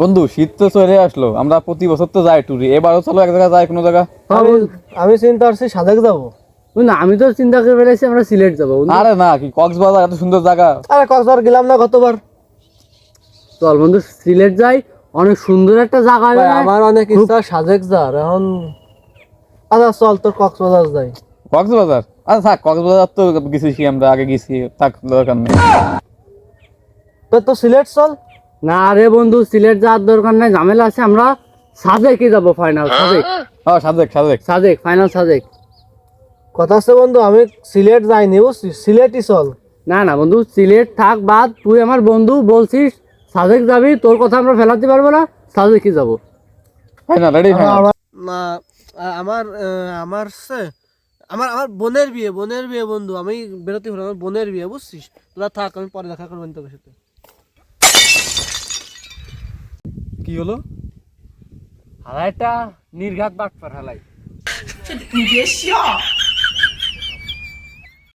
বন্ধু শীত তো চলে আসলো। আমরা প্রতি বছর তো যাই ট্যুরে এবারও চলো এক জায়গায় যাই কোনো জায়গা? আমি আমি চিন্তা করছি সাদেক যাব। না আমি তো চিন্তা করে ফেলেছি আমরা সিলেট যাব আরে না কি কক্সবাজার এত সুন্দর জায়গা। আরে কক্সবাজার গেলাম না গতবার। চল বন্ধু সিলেট যাই। অনেক সুন্দর একটা জায়গা আমার অনেক ইচ্ছা সাজেক যার এখন আচ্ছা চল তোর কক্সবাজার যাই। কক্সবাজার? আচ্ছা থাক কক্সবাজার তো গেছি আমরা আগে গেছি থাক দরকার নেই। তো সিলেট চল। না রে বন্ধু সিলেট যাওয়ার দরকার নাই ঝামেলা আছে আমরা সাজেকে যাব ফাইনাল সাজেক। হ্যাঁ সাজেক সাজেক। সাজেক ফাইনাল সাজেক। কথা আছে বন্ধু আমি সিলেট যাইনি বুঝছিস? সিলেটই চল। না না বন্ধু সিলেট থাক বাদ তুই আমার বন্ধু বলছিস সাজেক যাবি তোর কথা আমরা ফেলাতে পারব না সাজেকই যাব। ফাইনাল রেডি ফাইনাল না আমার আমার আমার আমার বোনের বিয়ে বোনের বিয়ে বন্ধু আমি বেরোতে হলো আমার বোনের বিয়ে বুঝছিস? তোরা থাক আমি পরে দেখা করবেন তোর সাথে। কি হলো? হালাইটা নির্ঘাত বাট হালাই।